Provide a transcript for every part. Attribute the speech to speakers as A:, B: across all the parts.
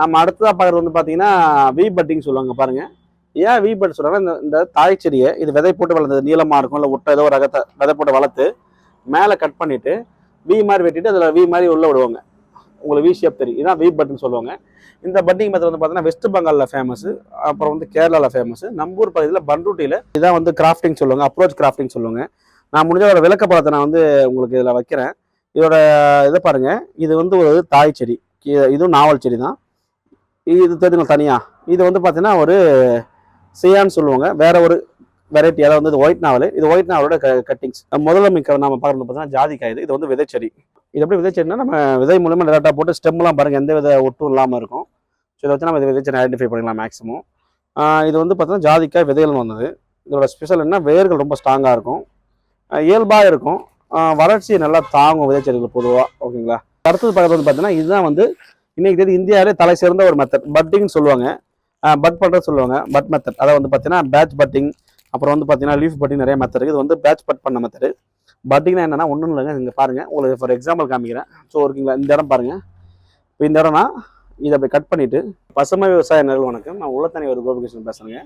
A: நம்ம அடுத்ததாக பார்க்குறது வந்து பார்த்தீங்கன்னா வி பட்டிங் சொல்லுவாங்க பாருங்கள் ஏன் வி பட் சொல்கிறாங்கன்னா இந்த இந்த தாய் செடியை இது விதை போட்டு வளர்ந்தது நீளமாக இருக்கும் இல்லை ஒட்ட ஏதோ ஒரு ரகத்தை விதை போட்டு வளர்த்து மேலே கட் பண்ணிவிட்டு வி மாதிரி வெட்டிட்டு அதில் வி மாதிரி உள்ளே விடுவாங்க. உங்களுக்கு வி ஷேப் தெரியும். இதான் வி பட்டன் சொல்லுவாங்க. இந்த பட்டிங் மெத்தட் வந்து பார்த்தீங்கன்னா வெஸ்ட் பெங்காலில் ஃபேமஸ் அப்புறம் வந்து கேரளாவில் ஃபேமஸ் நம்பூர் பகுதியில் பண்ருட்டியில் இதான் வந்து கிராஃப்டிங் சொல்லுவாங்க அப்ரோச் கிராஃப்டிங் சொல்லுவாங்க. நான் முடிஞ்ச ஒரு விளக்கப்படத்தை நான் வந்து உங்களுக்கு இதில் வைக்கிறேன். இதோட இதை பாருங்கள் இது வந்து ஒரு தாய் செடி. இதுவும் நாவல் செடி தான் இது தெரியுங்க தனியாக இது வந்து பார்த்தீங்கன்னா ஒரு சியான்னு சொல்லுவாங்க. வேற ஒரு வெரைட்டி அதாவது வந்து ஒயிட் நாவல் இது ஒயிட் நாவலோட கட்டிங்ஸ் முதல்ல மிக்க நம்ம பார்க்கணும் பார்த்தீங்கன்னா ஜாதிக்காய் இது இது வந்து விதைச்செடி. இது எப்படி விதைச்செடினா நம்ம விதை மூலமாக டேரெக்டாக போட்டு ஸ்டெம்லாம் பாருங்கள் எந்த வித ஒட்டும் இல்லாமல் இருக்கும். ஸோ இதை வச்சு நம்ம இதை விதைச்செடி ஐடென்டிஃபை பண்ணிக்கலாம் மேக்ஸிமம் இது வந்து பார்த்தீங்கன்னா ஜாதிக்காய் விதைகள் வந்தது. இதோட ஸ்பெஷல் என்ன வேர்கள் ரொம்ப ஸ்ட்ராங்காக இருக்கும். இயல்பாக இருக்கும். ஆஹ் நல்லா தாங்கும் விதைச்செடிகள் பொதுவாக ஓகேங்களா? அடுத்தது பார்க்குறது வந்து பார்த்தீங்கன்னா இதுதான் வந்து இன்னைக்கு தேதி இந்தியாவிலே தலை சிறந்த ஒரு மெத்தட் பட்டிங்னு சொல்லுவாங்க. பட் பட்டர் சொல்லுவாங்க. பட் மெத்தட் அதை வந்து பார்த்தீங்கன்னா பேட்ச் பட்டிங் அப்புறம் வந்து பார்த்தீங்கன்னா லீஃப் பட்டிங் நிறைய மெத்தட் இருக்குது இது வந்து பேட்ச் பட் பண்ண மெத்தட் பட்டிங்னா என்னென்னா ஒன்றும் இல்லைங்க. இங்கே பாருங்கள் உங்களுக்கு ஃபார் எக்ஸாம்பிள் காமிக்கிறேன். ஸோ ஓகேங்களா இந்த இடம் பாருங்கள் இப்போ இந்த இடம்னா இதை அப்படி கட் பண்ணிவிட்டு பசுமை விவசாய நிறுவனம் வணக்கம். நான் உள்ளத்தனி ஒரு கோபிகிருஷ்ணன் பேசுகிறேங்க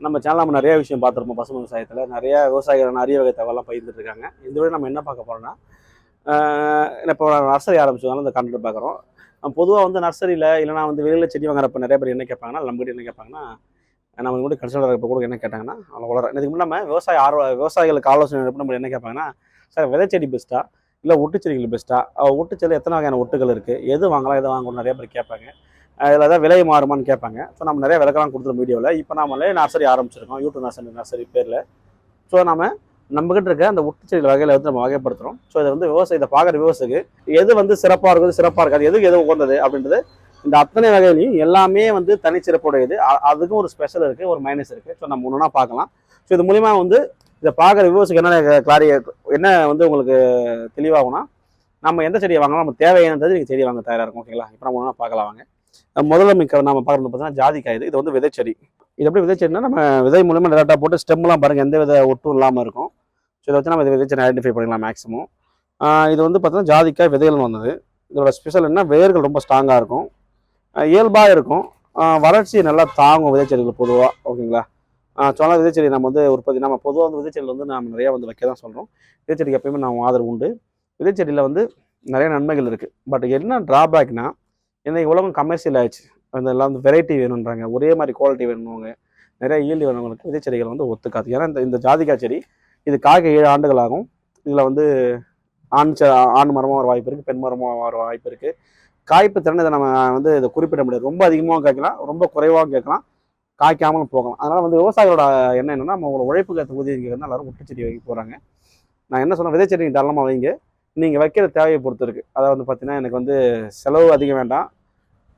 A: நம்ம சேனல் நம்ம நிறைய விஷயம் பார்த்துருப்போம் பசுமை விவசாயத்தில். நிறைய விவசாயிகள் நிறைய வகை தகவலாம் பகிர்ந்துட்டு இருக்காங்க. இந்த விட நம்ம என்ன பார்க்க போகிறோம்னா இப்போ நர்சரி ஆரம்பிச்சதுனால இந்த கண்டுட்டு பார்க்குறோம். பொதுவாக வந்து நர்சரியில் இல்லைனா வந்து வெளியில் செடி வாங்குறப்ப நிறைய பேர் என்ன கேட்பாங்கன்னா நம்மகிட்ட என்ன கேட்பாங்கன்னா நம்ம கூட கன்சல்டர் இப்போ கூட என்ன கேட்டாங்கன்னா அவ்வளோ வளர இதுக்கு முன்னாடி நம்ம விவசாய ஆர்வ விவசாயிகளுக்கு ஆலோசனை நம்ம என்ன கேட்பாங்கன்னா சார் விதைச்செடி பெஸ்ட்டா? இல்லை ஒட்டுச்செடிகள் பெஸ்ட்டா? ஒட்டுச்செடி எத்தனை வகையான ஒட்டுகள் இருக்குது எது வாங்கலாம் எது வாங்கணும் நிறைய பேர் கேட்பாங்க. அதில் ஏதாவது விலை மாறுமான்னு கேட்பாங்க. ஸோ நம்ம நிறைய விளக்கெல்லாம் கொடுத்துருவோம் வீடியோவில் இப்போ நாமளே நர்சரி ஆரம்பிச்சிருக்கோம். யூடியூப் நர்சரி நர்சரி பேரில். ஸோ நம்ம நம்மகிட்ட இருக்க அந்த ஒட்டுச்செடிகள் வகையில் வந்து நம்ம வகைப்படுத்துகிறோம் ஸோ இதை வந்து விவசாயத்தை பார்க்குற விவசாயிக்கு எது வந்து சிறப்பாக இருக்குது சிறப்பாக இருக்காது எதுக்கு எது உகந்தது அப்படின்றது இந்த அத்தனை வகையிலையும் எல்லாமே வந்து தனிச்சிறப்புடையது. அதுக்கும் ஒரு ஸ்பெஷல் இருக்குது ஒரு மைனஸ் இருக்குது ஸோ நம்ம ஒன்றுனா பார்க்கலாம். ஸோ இது மூலிமா வந்து இதை பார்க்குற விவசாயிக்கு என்ன கிளாரி என்ன வந்து உங்களுக்கு தெளிவாகும்னா நம்ம எந்த செடியை வாங்கலாம் நம்ம தேவையானது நீங்கள் செடி வாங்க தயாராக இருக்கும் ஓகேங்களா இப்போ நம்ம ஒன்றா பார்க்கலாம் வாங்க. முதல்ல மிக்க நம்ம பார்க்குறது பார்த்தீங்கன்னா ஜாதிக்காய் இது. இது வந்து விதைச்செடி. இது எப்படி விதைச்செடினா நம்ம விதை மூலமாக டேரெக்டாக போட்டு ஸ்டெம்லாம் பாருங்கள் எந்த வித ஒட்டும் இல்லாமல் இருக்கும். ஸோ இதை வச்சு நம்ம இதை விதைச்செடி ஐடென்டிஃபை பண்ணிக்கலாம் மேக்ஸிமம் இது வந்து பார்த்தீங்கன்னா ஜாதிக்காய் விதைகள் வந்தது. இதோட ஸ்பெஷல் என்ன வேர்கள் ரொம்ப ஸ்ட்ராங்காக இருக்கும். இயல்பாக இருக்கும். வறட்சியை நல்லா தாங்கும் விதைச்செடிகள் பொதுவாக ஓகேங்களா? சொன்ன விதைச்செடி நம்ம வந்து உற்பத்தி நம்ம பொதுவாக வந்து விதைச்செடியில் வந்து நம்ம நிறையா வந்து வைக்க தான் சொல்கிறோம் விதைச்செடிக்கு எப்பயுமே நம்ம ஆதரவு உண்டு. விதைச்செடியில் வந்து நிறைய நன்மைகள் இருக்குது பட் என்ன ட்ராபேக்னால் இன்னைக்கு உலகம் கமர்ஷியல் ஆயிடுச்சு. அந்த எல்லாம் வந்து வெரைட்டி வேணுன்றாங்க ஒரே மாதிரி குவாலிட்டி வேணுங்க நிறைய ஈல்டு வேணுங்களுக்கு விதைச்செடிகள் வந்து ஒத்துக்காது. ஏன்னா இந்த இந்த ஜாதிக்காய் செடி இது காய்க்க ஏழு ஆண்டுகள் ஆகும் இதில் வந்து ஆண் செ- ஆண் மரமாக வர வாய்ப்பு இருக்குது பெண் மரமாக வர வாய்ப்பு இருக்குது காய்ப்பு திறன் இதை நம்ம வந்து இதை குறிப்பிட முடியாது. ரொம்ப அதிகமாகவும் கேட்கலாம் ரொம்ப குறைவாகவும் கேட்கலாம். காய்க்காமலும் போகலாம். அதனால் வந்து விவசாயிகளோட எண்ணம் என்னன்னா நம்ம உங்களோட உழைப்புக்கு ஏற்ற ஊதியம் கேட்கறது எல்லாரும் ஒட்டுச்செடி வைக்க போகிறாங்க நான் என்ன சொன்னேன்? விதைச்செடி நீங்கள் தாராளமாக வைங்க. நீங்கள் வைக்கிற தேவையை பொறுத்து இருக்குது அதாவது வந்து பார்த்தீங்கன்னா எனக்கு வந்து செலவு அதிகம் வேண்டாம்.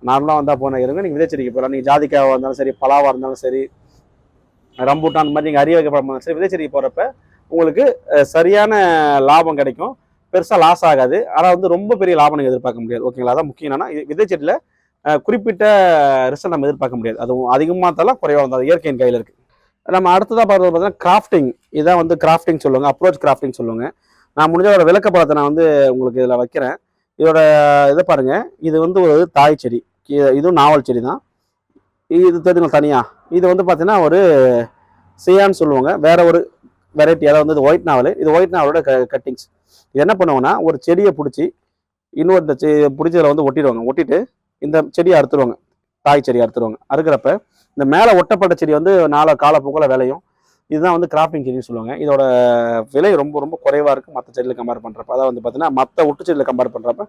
A: நார்மலாக வந்தால் போன இருங்க நீங்கள் விதைச்செடிக்கு போகலாம். நீங்கள் ஜாதிக்காவாக இருந்தாலும் சரி பலாவாக இருந்தாலும் சரி ரம்பூட்டான் அந்த மாதிரி நீங்கள் அரிய வகை இருந்தாலும் சரி விதைச்செடிக்கு போகிறப்ப உங்களுக்கு சரியான லாபம் கிடைக்கும். பெருசாக லாஸ் ஆகாது. ஆனால் வந்து ரொம்ப பெரிய லாபம் நீங்கள் எதிர்பார்க்க முடியாது. ஓகேங்களா அதான் முக்கியம் என்னன்னா இது விதைச்செடியில் குறிப்பிட்ட ரிசல்ட் நம்ம எதிர்பார்க்க முடியாது. அதுவும் அதிகமாக தரலாம் குறைவாக இருந்தால் இயற்கையின் கையில் இருக்குது நம்ம அடுத்ததாக பார்க்குறது பார்த்தீங்கன்னா கிராஃப்டிங் இதான் வந்து கிராஃப்டிங் சொல்லுவாங்க அப்ரோச் கிராஃப்டிங் சொல்லுவாங்க. நான் முடிஞ்ச ஒரு விளக்கப்படத்தை நான் வந்து உங்களுக்கு இதில் வைக்கிறேன். இதோட இதை பாருங்கள் இது வந்து ஒரு தாய் செடி. இதுவும் நாவல் செடி தான் இது தெரியுங்க தனியாக இது வந்து பார்த்தீங்கன்னா ஒரு சியான்னு சொல்லுவாங்க. வேற ஒரு வெரைட்டி அதாவது வந்து ஒயிட் நாவல் இது ஒயிட் நாவலோட க கட்டிங்ஸ் இது என்ன பண்ணுவாங்கன்னா ஒரு செடியை பிடிச்சி இன்னொரு இந்த செ- பிடிச்சதில் வந்து ஒட்டிடுவாங்க. ஒட்டிட்டு இந்த செடியை அறுத்துருவாங்க. தாய் செடியை அறுத்துருவாங்க. அறுக்கிறப்ப இந்த மேலே ஒட்டப்பட்ட செடி வந்து நாலு காலப்போக்கில் விளையும். இதுதான் வந்து கிராப்பிங் செடின்னு சொல்லுவாங்க. இதோட விலை ரொம்ப ரொம்ப குறைவாக இருக்குது மற்ற செடியில் கம்பேர் பண்ணுறப்ப அதாவது வந்து பார்த்தீங்கன்னா மற்ற ஒட்டு செடியில் கம்பேர் பண்ணுறப்ப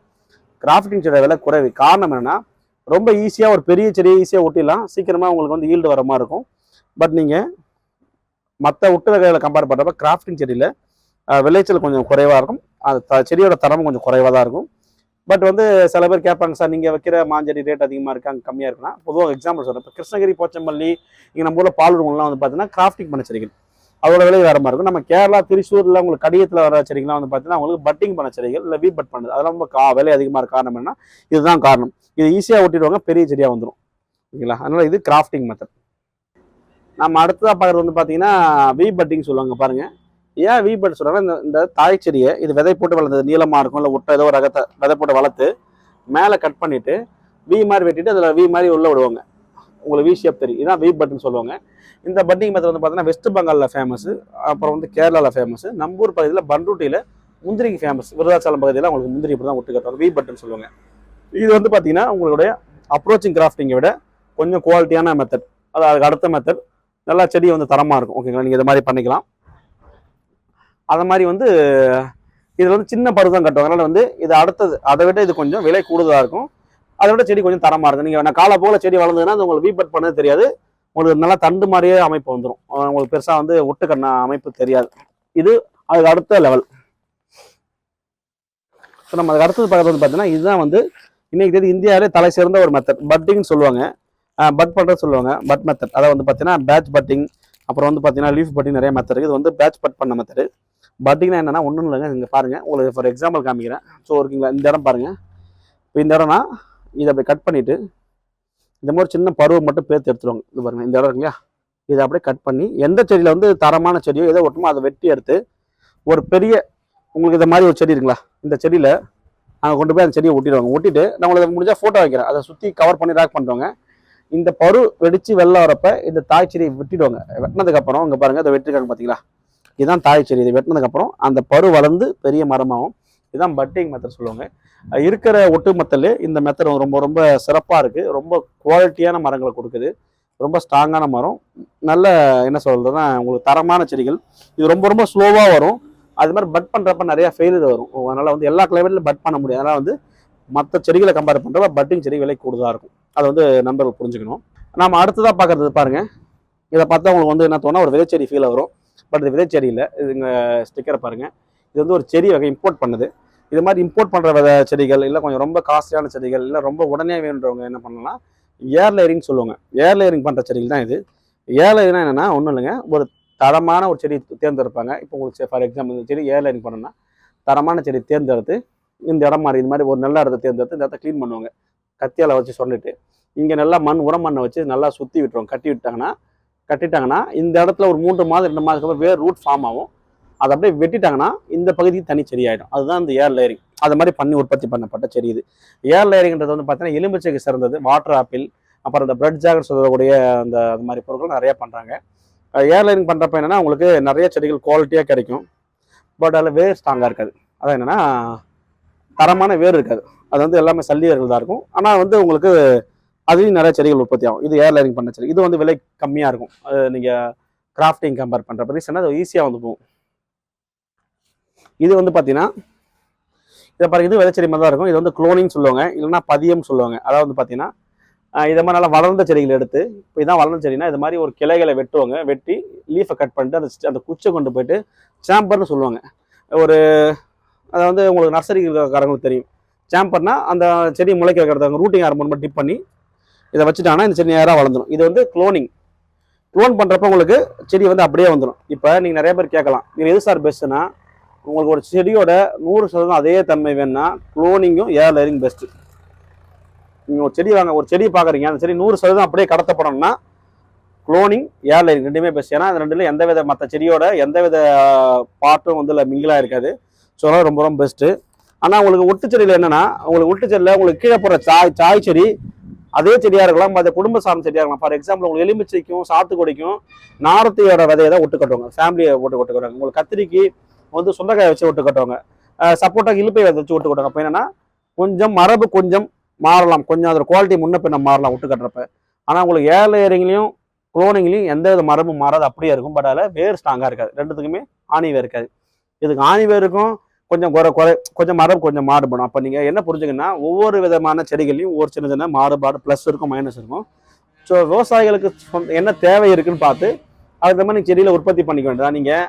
A: கிராஃப்டிங் செடியோட விலை குறைவு. காரணம் என்னென்னா ரொம்ப ஈஸியாக ஒரு பெரிய செடியை ஈஸியாக ஒட்டிடலாம். சீக்கிரமாக உங்களுக்கு வந்து ஈல்டு வர மாதிரி இருக்கும். பட் நீங்கள் மற்ற ஒட்டு வகைகளை கம்பேர் பண்ணுறப்ப கிராஃப்டிங் செடியில் விளைச்சல் கொஞ்சம் குறைவாக இருக்கும். அது த- செடியோட தரமும் கொஞ்சம் குறைவாக தான் இருக்கும். பட் வந்து சில பேர் கேட்பாங்க சார் நீங்கள் வைக்கிற மாஞ்செடி ரேட் அதிகமாக இருக்கா? அங்கே கம்மியாக இருக்குன்னா? பொதுவாக எக்ஸாம்பிள் சொல்கிறேன் இப்போ கிருஷ்ணகிரி போச்சம்பள்ளி இங்கே நம்ம ஊரில் பாலூர்லாம் வந்து பார்த்தீங்கன்னா கிராஃப்டிங் பண்ண செடிகள். அவ்வளோ விலை வேறு மாதிரி இருக்கும். நம்ம கேரளா திருச்சூரில் உங்களுக்கு கடியத்தில் வர செடிகள்லாம் வந்து பார்த்தீங்கன்னா உங்களுக்கு பட்டிங் பண்ண செடிகள் இல்லை வீ பட் பண்ணுது. அதெல்லாம் ரொம்ப கா விலை அதிகமாக இருக்க காரணம் என்ன இதுதான் காரணம். இது ஈஸியாக ஒட்டிடுவாங்க பெரிய செடியாக வந்துடும் ஓகேங்களா? அதனால் இது கிராஃப்டிங் மெத்தட் நம்ம அடுத்ததாக பார்க்குறது வந்து பார்த்தீங்கன்னா வீ பட்டிங் சொல்லுவாங்க பாருங்கள் ஏன் வீ பட் சொல்கிறாங்கன்னா இந்த இந்த தாய் செடியை இது விதை போட்டு வளர்ந்தது நீளமாக இருக்கும் இல்லை ஒட்ட ஏதோ ஒரு ரகத்தை விதை போட்டு வளர்த்து மேலே கட் பண்ணிவிட்டு வி மாதிரி வெட்டிட்டு அதில் வீ மாதிரி உள்ளே விடுவாங்க. உங்களுக்கு வி ஷேப் தெரியும். இதான் வி பட்டன் சொல்லுவாங்க. இந்த பட்டிங் மெத்தட் வந்து பார்த்தீங்கன்னா வெஸ்ட் பெங்காலில் ஃபேமஸ் அப்புறம் வந்து கேரளாவில் ஃபேமஸ் நம்பூர் பகுதியில் பண்ருட்டியில் முந்திரிக்கு ஃபேமஸ் விருதாச்சலம் பகுதியில் உங்களுக்கு முந்திரி இப்படி தான் ஒட்டு கட்டுவாங்க. வி பட்டன் சொல்லுவாங்க. இது வந்து பார்த்தீங்கன்னா உங்களுடைய அப்ரோச்சிங் கிராஃப்டிங்கை விட கொஞ்சம் குவாலிட்டியான மெத்தட் அது அதுக்கு அடுத்த மெத்தட் நல்லா செடி வந்து தரமாக இருக்கும். ஓகேங்களா நீங்கள் இது மாதிரி பண்ணிக்கலாம். அதை மாதிரி வந்து இதில் வந்து சின்ன பருவம் கட்டுவாங்க. அதனால் வந்து இது அடுத்தது அதை விட இது கொஞ்சம் விலை கூடுதலாக இருக்கும். அதை விட செடி கொஞ்சம் தரமாக இருக்கும் நீங்கள் நான் காலை போல செடி வளர்ந்ததுன்னா அது உங்களுக்கு வீபட் பண்ணது தெரியாது. உங்களுக்கு நல்லா தண்டு மாதிரியே அமைப்பு வந்துடும் உங்களுக்கு பெருசாக வந்து ஒட்டுக்கண்ண அமைப்பு தெரியாது. இது அதுக்கு அடுத்த லெவல் ஸோ நம்ம அதுக்கு அடுத்தது பார்க்குறது வந்து பார்த்தீங்கன்னா இதுதான் வந்து இன்னைக்கு தேதி இந்தியாவிலே தலை சிறந்த ஒரு மெத்தட் பட்டிங்னு சொல்லுவாங்க. பட் பண்ணுறது சொல்லுவாங்க. பட் மெத்தட் அதை வந்து பார்த்தீங்கன்னா பேட்ச் பட்டிங் அப்புறம் வந்து பார்த்தீங்கன்னா லீஃப் பட்டிங் நிறைய மெத்தட் இருக்குது இது வந்து பேட்ச் பட் பண்ண மெத்தட் பட்டிங்னா என்னென்னா ஒன்றும் இல்லைங்க. இங்கே பாருங்கள் உங்களுக்கு ஃபார் எக்ஸாம்பிள் காமிக்கிறேன். ஸோ ஓகேங்களா இந்த இடம் பாருங்கள் இப்போ இந்த இடம்னா இதை அப்படி கட் பண்ணிவிட்டு இந்த மாதிரி சின்ன பருவம் மட்டும் பேர்த்து எடுத்துருவாங்க. இது பாருங்கள் இந்த இடம் இல்லையா இதை அப்படியே கட் பண்ணி எந்த செடியில் வந்து தரமான செடியோ எதோ ஒட்டுமோ அதை வெட்டி எடுத்து ஒரு பெரிய உங்களுக்கு இந்த மாதிரி ஒரு செடி இருக்குங்களா? இந்த செடியில் அங்கே கொண்டு போய் அந்த செடியை ஒட்டிடுவாங்க. ஒட்டிட்டு நான் உங்களுக்கு முடிஞ்சால் ஃபோட்டோ வைக்கிறேன். அதை சுற்றி கவர் பண்ணி ரேக் பண்ணுறவங்க இந்த பரு வெடித்து வெளில வரப்ப இந்த தாய் செடியை வெட்டிடுவாங்க. வெட்டினதுக்கப்புறம் இங்கே பாருங்கள் அதை வெட்டிருக்காங்க பார்த்தீங்களா இதுதான் தாய் செடி. இதை வெட்டினதுக்கப்புறம் அந்த பரு வளர்ந்து பெரிய மரமாகும். இதுதான் பட்டிங் மெத்தட் சொல்லுவாங்க. இருக்கிற ஒட்டுமொத்தல் இந்த மெத்தட் ரொம்ப ரொம்ப சிறப்பாக இருக்குது ரொம்ப குவாலிட்டியான மரங்களை கொடுக்குது. ரொம்ப ஸ்ட்ராங்கான மரம். நல்ல என்ன சொல்கிறதுனா உங்களுக்கு தரமான செடிகள். இது ரொம்ப ரொம்ப ஸ்லோவாக வரும். அது மாதிரி பட் பண்ணுறப்ப நிறையா ஃபெயிலியர் வரும். அதனால் வந்து எல்லா கிளைமேட்லையும் பட் பண்ண முடியாது. அதனால் வந்து மற்ற செடிகளை கம்பேர் பண்ணுறப்ப பட்டிங் செடி விலை கூடுதலாக இருக்கும். அதை வந்து நண்பர்கள் புரிஞ்சுக்கணும். நாம் அடுத்ததாக பார்க்குறது பாருங்கள் இதை பார்த்தா உங்களுக்கு வந்து என்ன தோணும் ஒரு விதைச்செடி ஃபீல் வரும். பட் இது விதைச்செடி இல்லை. இதுங்க ஸ்டிக்கரை பாருங்கள் இது வந்து ஒரு செடி வகை இம்போர்ட் பண்ணுது. இது மாதிரி இம்போர்ட் பண்ணுற வித செடிகள் இல்லை கொஞ்சம் ரொம்ப காஸ்ட்லியான செடிகள் இல்லை ரொம்ப உடனே வேணுன்றவங்க என்ன பண்ணலாம்? ஏர் லேயரிங் சொல்லுவாங்க. ஏர் லேயரிங் பண்ணுற செடிகள் தான் இது. ஏர் லேயரிங்னா என்னென்னா ஒன்றும் இல்லைங்க. ஒரு தரமான ஒரு செடி தேர்ந்தெடுப்பாங்க. இப்போ உங்களுக்கு ஃபார் எக்ஸாம்பிள் இந்த செடி ஏர் லேயரிங் பண்ணணும்னா தரமான செடி தேர்ந்தெடுத்து இந்த இடம் மாதிரி இந்த மாதிரி ஒரு நல்ல இடத்த தேர்ந்தெடுத்து இந்த இடத்த க்ளீன் பண்ணுவாங்க. கத்தியால் வச்சு சொல்லிட்டு. இங்கே நல்லா மண் உரம் மண்ணை வச்சு நல்லா சுற்றி விட்டுருவோம் கட்டி விட்டாங்கன்னா கட்டிட்டாங்கன்னா இந்த இடத்துல ஒரு மூன்று மாதம் ரெண்டு மாதத்துக்கு அப்புறம் வேறு ரூட் ஃபார்ம் ஆகும். அதை அப்படியே வெட்டிட்டாங்கன்னா இந்த பகுதிக்கு தனி செடி ஆகிடும் அதுதான் இந்த ஏர் லேயரிங் அது மாதிரி பண்ணி உற்பத்தி பண்ணப்பட்ட செடி இது ஏர் லேயரிங்கிறது வந்து பார்த்தீங்கன்னா எலுமிச்சைக்கு சிறந்தது வாட்டர் ஆப்பிள் அப்புறம் இந்த பிரெட் ஜாகர் சொல்லக்கூடிய அந்த அது மாதிரி பொருட்கள் நிறைய பண்ணுறாங்க ஏர் லேயரிங் பண்ணுறப்ப என்னென்னா உங்களுக்கு நிறைய செடிகள் குவாலிட்டியாக கிடைக்கும். பட் அதில் வேர் ஸ்ட்ராங்காக இருக்காது. அதான் என்னென்னா தரமான வேர் இருக்காது. அது வந்து எல்லாமே சல்லியர்கள் தான் இருக்கும். ஆனால் வந்து உங்களுக்கு அதுலேயும் நிறைய செடிகள் உற்பத்தி ஆகும். இது ஏர் லேயரிங் பண்ண செடி. இது வந்து விலை கம்மியாக இருக்கும். அது நீங்கள் கிராஃப்டிங் கம்பேர் பண்ணுறப்ப ரீசனாக அது ஈஸியாக வந்து போகும். இது வந்து பார்த்தீங்கன்னா இதை பாருங்க இது விதைச்செடி மாதிரி தான் இருக்கும். இது வந்து குளோனிங் சொல்லுவாங்க இல்லைன்னா பதியம் சொல்லுவாங்க. அதாவது வந்து பார்த்தீங்கன்னா இதை மாதிரி நல்லா வளர்ந்த செடிகள் எடுத்து இப்போ இதான் வளர்ந்த செடினா இது மாதிரி ஒரு கிளைகளை வெட்டுவாங்க வெட்டி லீஃபை கட் பண்ணிட்டு அந்த அந்த குச்சை கொண்டு போயிட்டு சாம்பர்னு சொல்லுவாங்க. ஒரு அதை வந்து உங்களுக்கு நர்சரி காரங்களுக்கு தெரியும். சாம்பர்னா அந்த செடி முளைக்க வைக்கிறதாங்க ரூட்டிங் ஹார்மோன் டிப் பண்ணி இதை வச்சுட்டாங்கன்னா இந்த செடி நேராக வளர்ந்துடும் இது வந்து குளோனிங் க்ளோன் பண்ணுறப்ப உங்களுக்கு செடி வந்து அப்படியே வந்துடும் இப்போ நீங்கள் நிறைய பேர் கேட்கலாம். இது எது சார் பெஸ்ட்னா உங்களுக்கு ஒரு செடியோட நூறு சதவீதம் அதே தன்மை வேணும்னா குளோனிங்கும் ஏர் லேயரிங் பெஸ்ட்டு நீங்கள் ஒரு செடி வாங்க ஒரு செடி பார்க்குறீங்க அந்த செடி நூறு சதவீதம் அப்படியே கடத்தப்படணும்னா குளோனிங் ஏர் லேயரிங் ரெண்டுமே பெஸ்ட் ஏன்னா அந்த ரெண்டுல எந்த வித மற்ற செடியோட எந்த வித பாட்டும் வந்து இல்லை மிங்கிலாக இருக்காது ஸோ அதெல்லாம் ரொம்ப ரொம்ப பெஸ்ட்டு ஆனால் உங்களுக்கு ஒட்டு செடியில் என்னென்னா உங்களுக்கு ஒட்டு செடியில் உங்களுக்கு கீழே போகிற சாய் சாய் செடி அதே செடியாக இருக்கலாம் மற்ற குடும்ப சார்ந்த செடியாக இருக்கலாம். ஃபார் எக்ஸாம்பிள் உங்களுக்கு எலுமிச்சைக்கும் சாத்துக்குடிக்கும் நாரத்தையோட விதையை தான் ஒட்டு கட்டுவாங்க. ஃபேமிலியை ஒட்டு ஒட்டு கட்டுவாங்க. உங்களுக்கு கத்திரிக்கு வந்து சுண்டைக்காய் வச்சு ஒட்டு கட்டுவாங்க. சப்போட்டாக்கு இழுப்பை வச்சு ஒட்டு கட்டுவாங்க. அப்போ என்னன்னா கொஞ்சம் மரபு கொஞ்சம் மாறலாம். கொஞ்சம் அதோட குவாலிட்டி முன்ன பின்ன மாறலாம் ஒட்டு கட்டுறப்ப. ஆனால் உங்களுக்கு ஏர் லேயரிங்லையும் குளோனிங்லையும் எந்த வித மரபும் மாறாது. அப்படியே இருக்கும். பட் அதில் வேர் ஸ்ட்ராங்காக இருக்காது. ரெண்டுத்துக்குமே ஆணிவே வேர் இருக்காது. இதுக்கு ஆணி இருக்கும். கொஞ்சம் குறை குறை கொஞ்சம் மரபு கொஞ்சம் மாறுபடும். அப்போ நீங்கள் என்ன புரிஞ்சுங்கன்னா ஒவ்வொரு விதமான செடிகள்லையும் ஒவ்வொரு சின்ன சின்ன மாறுபாடு ப்ளஸ் இருக்கும் மைனஸ் இருக்கும். ஸோ விவசாயிகளுக்கு சொந்த- என்ன தேவை இருக்குன்னு பார்த்து அதுக்கு மாதிரி நீங்கள் செடியில் உற்பத்தி பண்ணிக்க வேண்டியதான் நீங்கள்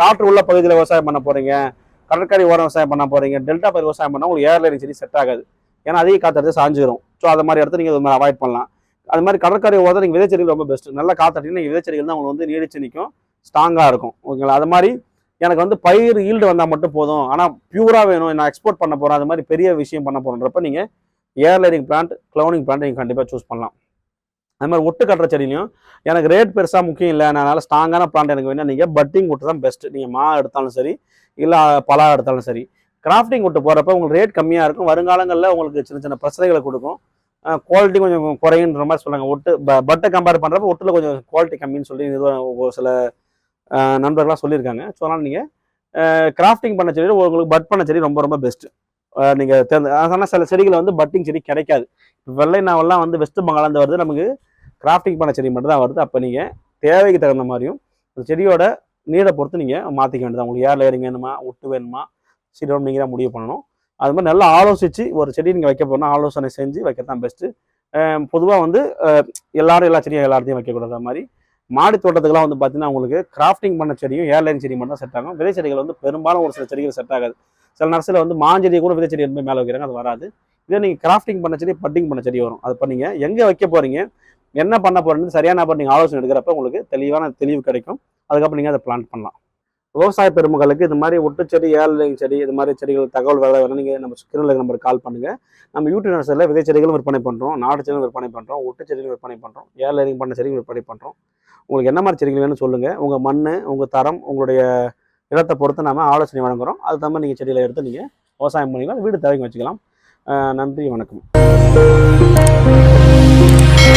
A: காற்று உள்ள பகுதியில் விவசாயம் பண்ண போகிறீங்க கடற்கரை ஓரம் விவசாயம் பண்ண போகிறீங்க டெல்டா பகுதி விவசாயம் பண்ணால் உங்களுக்கு ஏர்லைன் செடி செட் ஆகாது. ஏன்னா அதிக காற்று சாஞ்சிரும். ஸோ அது மாதிரி இடத்துல நீங்கள் அவாய்ட் பண்ணலாம். அது மாதிரி கடற்கரை ஓரத்தில் நீங்கள் விதைச்செடிகள் ரொம்ப பெஸ்ட் நல்லா காத்தடினா நீங்கள் விதைச்செடிகள் தான் உங்களுக்கு வந்து நீடிச்சு நிற்கும் ஸ்ட்ராங்காக இருக்கும். ஓகேங்களா? அது மாதிரி எனக்கு வந்து பயிர் ஈல்டு வந்தால் மட்டும் போதும். ஆனால் பியூராக வேணும். நான் எக்ஸ்போர்ட் பண்ண போகிறேன் அது மாதிரி பெரிய விஷயம் பண்ண போகிறன்றப்ப நீங்கள் ஏர்லைனிங் பிளான்ட் க்ளவுனிங் பிளான்ட் நீங்கள் கண்டிப்பாக சூஸ் பண்ணலாம். அது மாதிரி ஒட்டு கட்டுற செடியிலையும் எனக்கு ரேட் பெருசாக முக்கியம் இல்லை. அதனால ஸ்ட்ராங்கான பிளான்ட் எனக்கு வேணும் நீங்கள் பட்டிங் ஒட்டு தான் பெஸ்ட்டு நீங்கள் மா எடுத்தாலும் சரி இல்லை பலா எடுத்தாலும் சரி. கிராஃப்டிங் ஒட்டு போகிறப்ப உங்களுக்கு ரேட் கம்மியாக இருக்கும். வருங்காலங்களில் உங்களுக்கு சின்ன சின்ன பிரச்சனைகளை கொடுக்கும். குவாலிட்டி கொஞ்சம் குறையுன்ற மாதிரி சொல்லுவாங்க ஒட்டு ப- பட்டை கம்பேர் பண்ணுறப்ப ஒட்டில் கொஞ்சம் குவாலிட்டி கம்மின்னு சொல்லி இது ஒரு சில அஹ், நண்பர்கள்லாம் சொல்லியிருக்காங்க. ஸோ அதனால் நீங்கள் கிராஃப்டிங் பண்ண செடி உங்களுக்கு பட் பண்ண செடி ரொம்ப ரொம்ப பெஸ்ட்டு நீங்கள் தேர்ந்து ஆனால் சில செடிகளை வந்து பட்டிங் செடி கிடைக்காது. வெள்ளை நாவெல்லாம் வந்து வெஸ்ட் பங்காளந்து வருது. நமக்கு கிராஃப்டிங் பண்ண செடி மட்டும் தான் வருது. அப்போ நீங்கள் தேவைக்கு தகுந்த மாதிரியும் அந்த செடியோட நீரை பொறுத்து நீங்கள் மாற்றிக்க வேண்டியது உங்களுக்கு ஏர் லேயரிங் வேணுமா? ஒட்டு வேணுமா? சீரம் நீங்கள் தான் முடிவு பண்ணணும். அது மாதிரி நல்லா ஆலோசித்து ஒரு செடி நீங்கள் வைக்க போனால் ஆலோசனை செஞ்சு வைக்கிறது தான் பெஸ்ட்டு பொதுவாக வந்து எல்லாரும் எல்லா செடியும் எல்லாத்தையும் வைக்கக்கூடாது. மாதிரி மாடி தோட்டத்துக்குலாம் வந்து பார்த்தீங்கன்னா உங்களுக்கு கிராஃப்டிங் பண்ண செடியும் ஏர்லைன் செடி மட்டும் தான் செட் ஆகும். விதை செடிகள் வந்து பெரும்பாலும் ஒரு சில செடிகள் செட் ஆகாது. சில நர்சரியில் வந்து மாஞ்செடியை கூட விதை செடி எடுத்து மேலே வைக்கிறாங்க அது வராது. இதே நீங்கள் கிராஃப்டிங் பண்ண செடி பட்டிங் பண்ண செடி வரும். அது பண்ணீங்க எங்கே வைக்க போகிறீங்க என்ன பண்ண போறீங்கன்னு சரியான நபர் நீங்கள் ஆலோசனை எடுக்கிறப்ப உங்களுக்கு தெளிவான தெளிவு கிடைக்கும். அதுக்கப்புறம் நீங்கள் அதை பிளான் பண்ணலாம். விவசாய பெருமக்களுக்கு இது மாதிரி ஒட்டுச்செடி ஏழை செடி இது மாதிரி செடிகள் தகவல் வேலை வேணும் நீங்கள் நம்ம ஸ்கிரீனில் நம்பர் கால் பண்ணுங்கள் நம்ம யூடியூப் நர்சரியில் விதை செடிகளும் விற்பனை பண்ணுறோம் நாட்டு செடிகளும் விற்பனை பண்ணுறோம் ஒட்டு செடிகளும் விற்பனை பண்ணுறோம் ஏர்லைனிங் பண்ண செடிகள் விற்பனை பண்ணுறோம் உங்களுக்கு என்ன மாதிரி செடிகள் வேணும்னு சொல்லுங்கள் உங்கள் மண் உங்கள் தரம் உங்களுடைய இடத்தை பொறுத்து நாம் ஆலோசனை வழங்குகிறோம் அது தகுந்த மாதிரி நீங்கள் செடிகளை எடுத்து நீங்கள் விவசாயம் பண்ணிக்கலாம் வீடு தேவைக்கு வச்சுக்கலாம். நன்றி வணக்கம்.